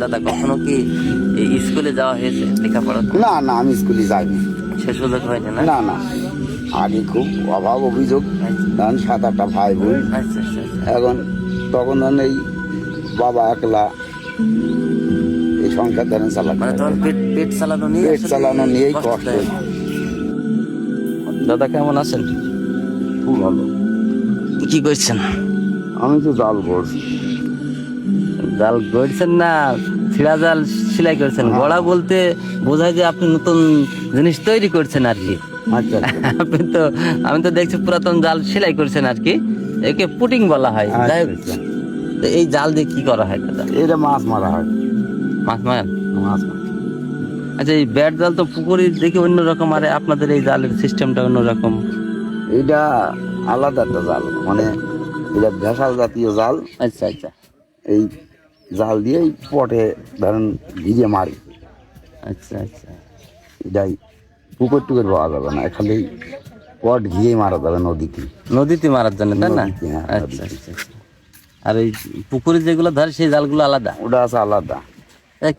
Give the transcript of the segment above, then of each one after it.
দাদা কখনো কি এই স্কুলে যাওয়া হয়েছে লেখাপড়া? না না আমি স্কুলে যাইনি। সে সুযোগ হয়নি না? না না। আগে খুব অভাব অভিযোগ ধরেন সাত আটটা ভাই বোন। এখন তখন ধরেন এই বাবা একলা এই সংসার ধরেন চালাতে মানে। পেট পেট চালানো নিয়ে পেট চালানো নিয়েই কষ্ট দাদা কেমন আছেন? খুব ভালো। কি করছেন? আমি তো জাল করছি জাল গড়ছেন না ছিঁড়া জাল সেলাই করছেন। গড়া বলতে বোঝায় যে আপনি নতুন জিনিস তৈরি করছেন আর কি। আচ্ছা আপনি তো আমি তো দেখছি পুরাতন জাল সেলাই করছেন আর কি। একে পুটিং বলা হয়। যাই আচ্ছা। তো এই জাল দিয়ে কি করা হয় দাদা? এটা মাছ মারা হয়। মাছ মারেন মাছ আচ্ছা এই ব্যাট জাল তো পুকুরে দেখি অন্যরকম আর আপনাদের এই জালের সিস্টেমটা অন্যরকম? এটা আলাদা একটা জাল মানে এটা ভেসাল জাতীয় জাল। আচ্ছা আচ্ছা। এই জাল দিয়েই পটে ধরেন ভিজে মারি। আচ্ছা আচ্ছা। এটাই পুকুর টুকুর পাওয়া যাবে না খালি পট ঘিয়ে মারা যাবে নদীতে। নদীতে মারার জন্য তাই না? হ্যাঁ, আচ্ছা আচ্ছা আচ্ছা। আর এই পুকুরে যেগুলো ধরে সেই জালগুলো আলাদা? ওটা আছে আলাদা।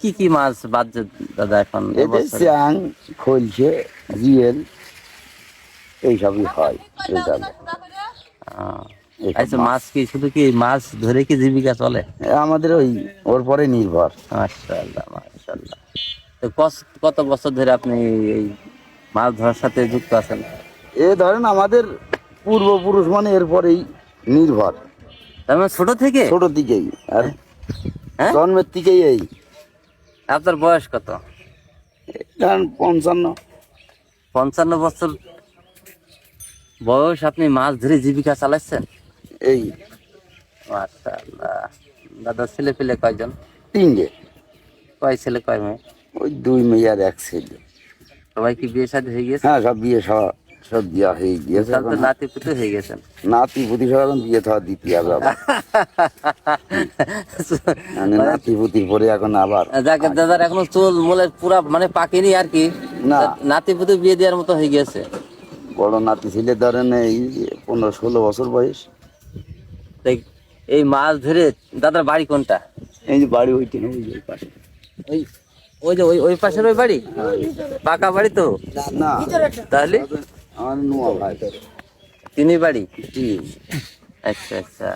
কি কি মাছ বাদছে দাদা এখন? চ্যাং খলছে জিয়েল এইসবই হয় এই জালে। আচ্ছা মাছ। কি শুধু কি মাছ ধরে কি জীবিকা চলে? আমাদের ওই ওর পরে নির্ভর। মাশাআল্লাহ মাশাআল্লাহ। তো কত বছর ধরে আপনি এই মাছ ধরার সাথে যুক্ত আছেন? এ ধরেন আমাদের পূর্বপুরুষ মানে এরপরেই নির্ভর। তার মানে ছোট থেকে? ছোট দিকেই আর হ্যাঁ? জন্মের দিকেই এই। আপনার বয়স কত? পঞ্চান্ন। পঞ্চান্ন বছর বয়স আপনি মাছ ধরে জীবিকা চালাচ্ছেন? এই মাশাআল্লাহ। দাদা ছেলে পেলে কয়জন? তিনটে। কয় ছেলে কয় মেয়ে? ওই দুই মেয়ে আর এক ছেলে। সবাই কি বিয়ে শাদী হয়ে গেছে? হ্যাঁ সব বিয়ে সব সব বিয়া হয়ে গিয়েছে। তো নাতি পুতে হয়ে গেছেন। নাতি পুতি সব এখন বিয়ে থাকা দ্বিতীয় যাবে মানে নাতি পুতির পরে এখন আবার যাকে দাদার এখনও চুল মোলের পুরা মানে পাকেনি আর কি। না। নাতি পুতে বিয়ে দেওয়ার মতো হয়ে গেছে। বড় নাতি ছেলে ধরেন এই পনেরো ষোলো বছর বয়স। তাই এই মাছ ধরে দাদার বাড়ি কোনটা? এই যে বাড়ি ওইটি ওই যে ওই পাশে। ওই ওই যে ওই ওই পাশের ওই বাড়ি? পাকা বাড়ি তো? না। তাহলে? আমার নোয়া ভাই। তিনি বাড়ি। আচ্ছা আচ্ছা।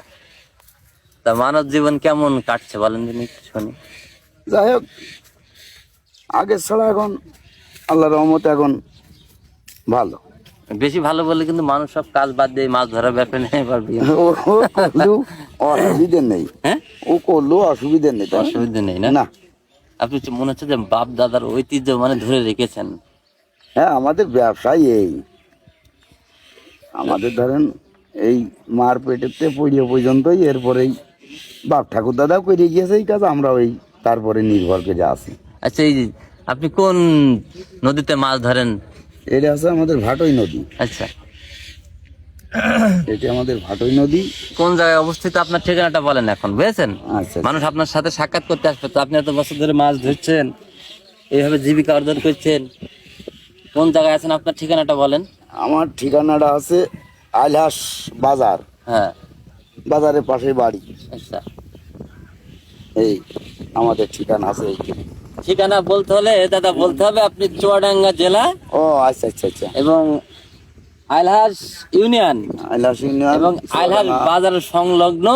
তা মানব জীবন কেমন কাটছে বলেন দিন একটু শুনি। যাই হোক আগের ছাড়া এখন আল্লাহ রহমত এখন ভালো। বেশি ভালো বলে কিন্তু মানুষ সব কাজ বাদ দিয়ে মাছ ধরার ব্যাপারে নেই পারবি অসুবিধে নেই। হ্যাঁ? ও করলেও অসুবিধে নেই না? নেই না? না। আপনি মনে হচ্ছে যে বাপ দাদার ঐতিহ্য মানে ধরে রেখেছেন। হ্যাঁ আমাদের ব্যবসাই এই। আমাদের ধরেন এই মার পেটেতে পড়িয়ে পর্যন্তই এরপরেই বাপ ঠাকুর দাদাও করে গিয়েছে এই কাজ আমরা ওই তারপরে নির্ভর করে আসি আচ্ছা এই আপনি কোন নদীতে মাছ ধরেন? এটা আছে আমাদের ভাটই নদী। আচ্ছা। এটা আমাদের ভাটই নদী। কোন জায়গায় অবস্থিত আপনার ঠিকানাটা বলেন এখন বুঝেছেন? আচ্ছা। মানুষ আপনার সাথে সাক্ষাৎ করতে আসবে তো আপনি এত বছর ধরে মাছ ধরছেন এইভাবে জীবিকা অর্জন করছেন কোন জায়গায় আছেন আপনার ঠিকানাটা বলেন? আমার ঠিকানাটা আছে আইলাস বাজার। হ্যাঁ। বাজারের পাশে বাড়ি। আচ্ছা। এই আমাদের ঠিকানা আছে এইখানে। ঠিকানা বলতে হলে দাদা বলতে হবে আপনি চুয়াডাঙ্গা জেলা ও আচ্ছা আচ্ছা আচ্ছা। এবং আইলহাস ইউনিয়ন। আইলাস ইউনিয়ন এবং আইলহাস বাজার সংলগ্ন।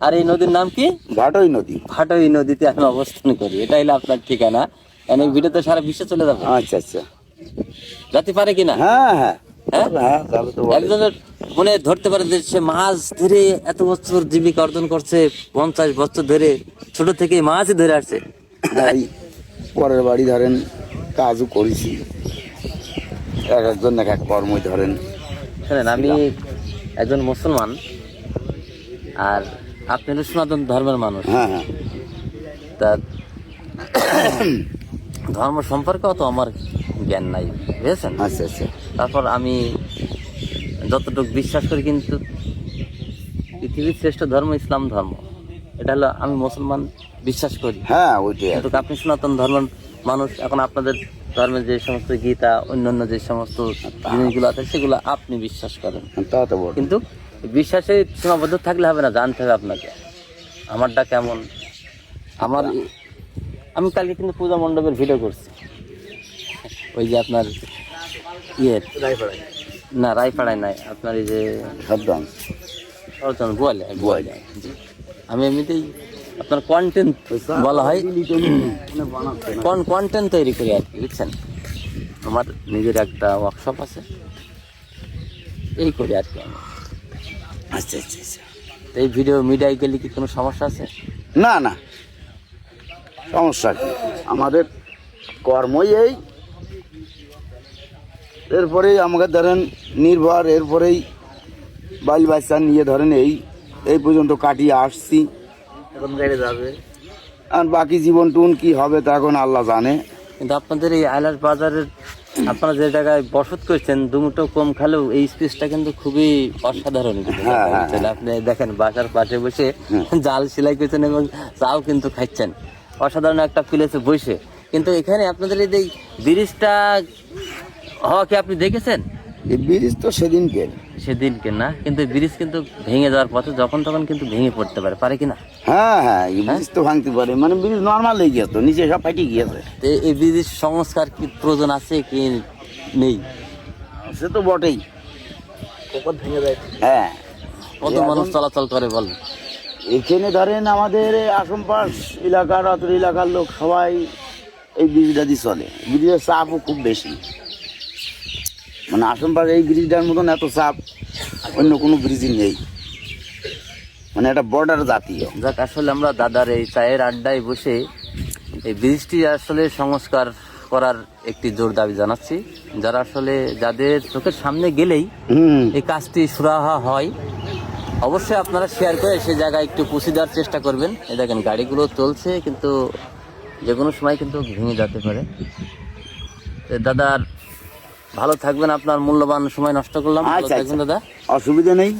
আর এই নদীর নাম কি? ভাটই নদী। ভাটই নদীতে আমি অবস্থান করি। এটা হলো আপনার ঠিকানা। এই ভিডিওতে সারা বিশ্বে চলে যাবে। আচ্ছা আচ্ছা। যাতে পারে কিনা? হ্যাঁ হ্যাঁ। হ্যাঁ? তো। একজনের মনে ধরতে পারে যে সে মাছ ধরে এত বছর জীবিকা অর্জন করছে পঞ্চাশ বছর ধরে ছোট থেকে মাছই ধরে আসছে। পরের বাড়ি ধরেন কাজও করেছি। এক একজন এক এক কর্মই ধরেন। শোনেন আমি একজন মুসলমান আর আপনি হলো সনাতন ধর্মের মানুষ। হ্যাঁ হ্যাঁ। তা ধর্ম সম্পর্কে অত আমার জ্ঞান নাই বুঝেছেন? আচ্ছা আচ্ছা। তারপর আমি যতটুকু বিশ্বাস করি কিন্তু পৃথিবীর শ্রেষ্ঠ ধর্ম ইসলাম ধর্ম। এটা হলো আমি মুসলমান বিশ্বাস করি। হ্যাঁ ওইটাই কিন্তু আপনি সনাতন ধর্মের মানুষ এখন আপনাদের ধর্মের যে সমস্ত গীতা অন্যান্য যে সমস্ত জিনিসগুলো আছে সেগুলো আপনি বিশ্বাস করেন। তা তো কিন্তু বিশ্বাসে সীমাবদ্ধ থাকলে হবে না জানতে হবে আপনাকে। আমারটা কেমন? আমার আমি কালকে কিন্তু পূজা মণ্ডপের ভিডিও করছি। ওই যে আপনার ইয়ের না রায়পাড়ায় নাই আপনার এই যে সাবধান। শরৎচন্দ্র গোয়ালে। আমি এমনিতেই আপনার কন্টেন্ট বলা হয়। কোন কন্টেন্ট তৈরি করি আর কি বুঝছেন? আমার নিজের একটা ওয়ার্কশপ আছে। এই করি আর কি আমি। আচ্ছা আচ্ছা আচ্ছা। তো এই ভিডিও মিডিয়ায় গেলে কি কোনো সমস্যা আছে? না না। সমস্যা কি? আমাদের কর্মই এই। এরপরেই আমাকে ধরেন নির্ভর এরপরেই বাল বাচ্চা নিয়ে ধরেন এই এই পর্যন্ত কাটিয়ে আসছি। এখন বেড়ে যাবে। আর বাকি জীবন টুন কি হবে তা এখন আল্লাহ জানে। কিন্তু আপনাদের এই আইলাস বাজারের আপনারা যে জায়গায় বসত করছেন দুমুটো কম খেলেও এই স্পেসটা কিন্তু খুবই অসাধারণ। হ্যাঁ, হ্যাঁ, বুঝছেন? আপনি দেখেন বাসার পাশে বসে জাল সেলাই করছেন এবং চাও কিন্তু খাচ্ছেন অসাধারণ একটা প্লেসে বসে। কিন্তু এখানে আপনাদের এই যে ব্রিজটা হওয়া কি আপনি দেখেছেন? এই ব্রিজ তো সেদিনকে সেদিনকে না কিন্তু ব্রিজ কিন্তু ভেঙে যাওয়ার পথে যখন তখন কিন্তু ভেঙে পড়তে পারে পারে কি না হ্যাঁ হ্যাঁ এই ব্রিজ তো ভাঙতে পারে মানে ব্রিজ নর্মাল হয়ে গিয়েছে নিচে সব ফাটি গিয়েছে। তো এই ব্রিজের সংস্কার কি প্রয়োজন আছে কি নেই? সে তো বটেই। ভেঙে যায়। হ্যাঁ। কত মানুষ চলাচল করে বল। এখানে ধরেন আমাদের আশমপাশ এলাকার অতর এলাকার লোক সবাই এই ব্রিজটা দিয়ে চলে। ব্রিজের চাপও খুব বেশি। মানে আশমপাশ এই ব্রিজটার মতন এত চাপ অন্য কোনো ব্রিজই নেই। মানে এটা বর্ডার জাতীয়। যাক আসলে আমরা দাদার এই চায়ের আড্ডায় বসে এই ব্রিজটি আসলে সংস্কার করার একটি জোর দাবি জানাচ্ছি। যারা আসলে যাদের চোখের সামনে গেলেই এই কাজটি সুরাহা হয় অবশ্যই আপনারা শেয়ার করে সে জায়গায় একটু পুষি দেওয়ার চেষ্টা করবেন। এই দেখেন গাড়িগুলো চলছে কিন্তু যে কোনো সময় কিন্তু ভেঙে যেতে পারে। দাদার ভালো থাকবেন আপনার মূল্যবান সময় নষ্ট করলাম। ভালো আচ্ছা, থাকবেন দাদা। অসুবিধা নেই।